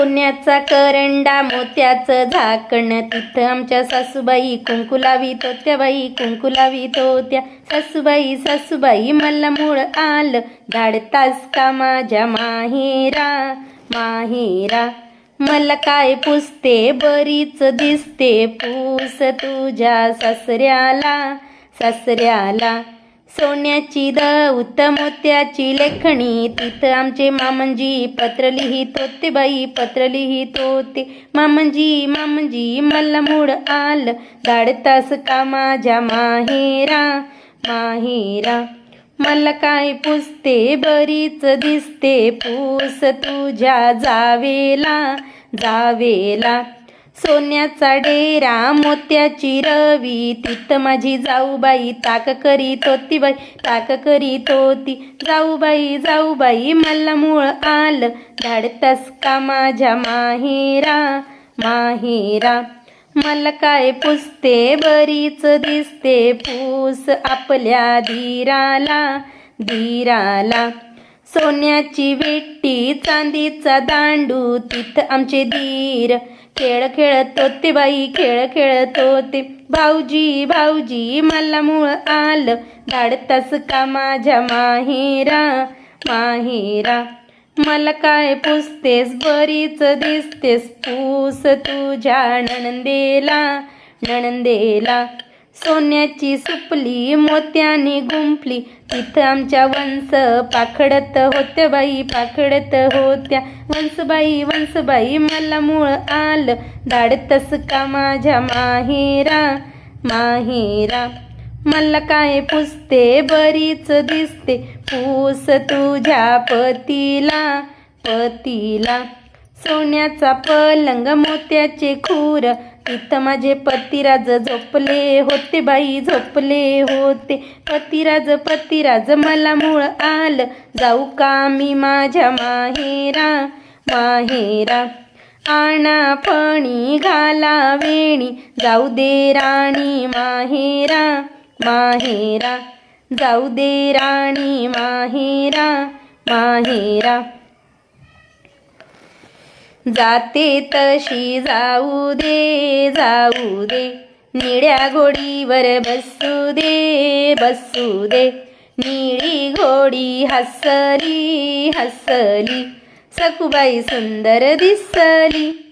सोन्याचा करंडा मोत्याचं झाकण. तिथं आमच्या सासूबाई कुंकू लावीत होत्या बाई कुंकू लावीत होत्या. सासूबाई सासूबाई मला मूळ आलं. धाडतास का माझ्या माहेरा माहेरा. मला काय पुसते बरीच दिसते. पूस तुझ्या सासऱ्याला सासऱ्याला. सोन्याची द उत्तमोत्याची लेखणी. तिथं आमचे मामंजी पत्र लिहित होते बाई पत्र लिहित होते मामंजी मामंजी मला मूड आलं. धाडतास का माझ्या माहेरा माहेरा. मला काय पुसते बरीच दिसते. पूस तुझ्या जावेला जावेला. सोन्याचा डेरा मोत्याची रवी. तिथं माझी जाऊबाई ताक करीत होती बाई ताक करीत होती. जाऊबाई जाऊबाई मला मूळ आलं. धाडतस का माझ्या माहेरा? माहेरा. मला काय पुसते? बरीच दिसते. पूस आपल्या धीराला धीराला. सोन्याची वेट्टी चांदीचा दांडू तिथं आमचे धीर खेळ खेळत होते बाई खेळ खेळत होते भाऊजी भाऊजी मला मूळ आलं. धाडतास का माझ्या माहेरा माहेरा. मला काय पुसतेस बरीच दिसतेस. पूस तुझ्या नणंदेला नणंदेला. सोन्याची सुपली मोत्याने गुंफली. तिथं आमच्या वंस पाखडत होत्या बाई पाखडत होत्या. वंसबाई वंसबाई मला मूळ आलं. धाडतस का माझ्या माहेरा माहेरा? मला काय पुसते बरीच दिसते. पूस तुझ्या पतीला पतीला. सोन्याचा पलंग मोत्याचे खूर. इथं माझे पतिराज झोपले होते बाई झोपले होते. पतिराज पतिराज मला मूळ आलं. जाऊ का मी माझ्या माहेरा माहेरा? आणा फणी घाला वेणी. जाऊ दे राणी माहेरा माहेरा. जाऊ दे राणी माहेरा माहेरा. जाते तशी जाऊ दे जाऊ दे. निळ्या घोडीवर बसू दे बसू दे. निळी घोडी हसली हसली. सखुबाई सुंदर दिसली.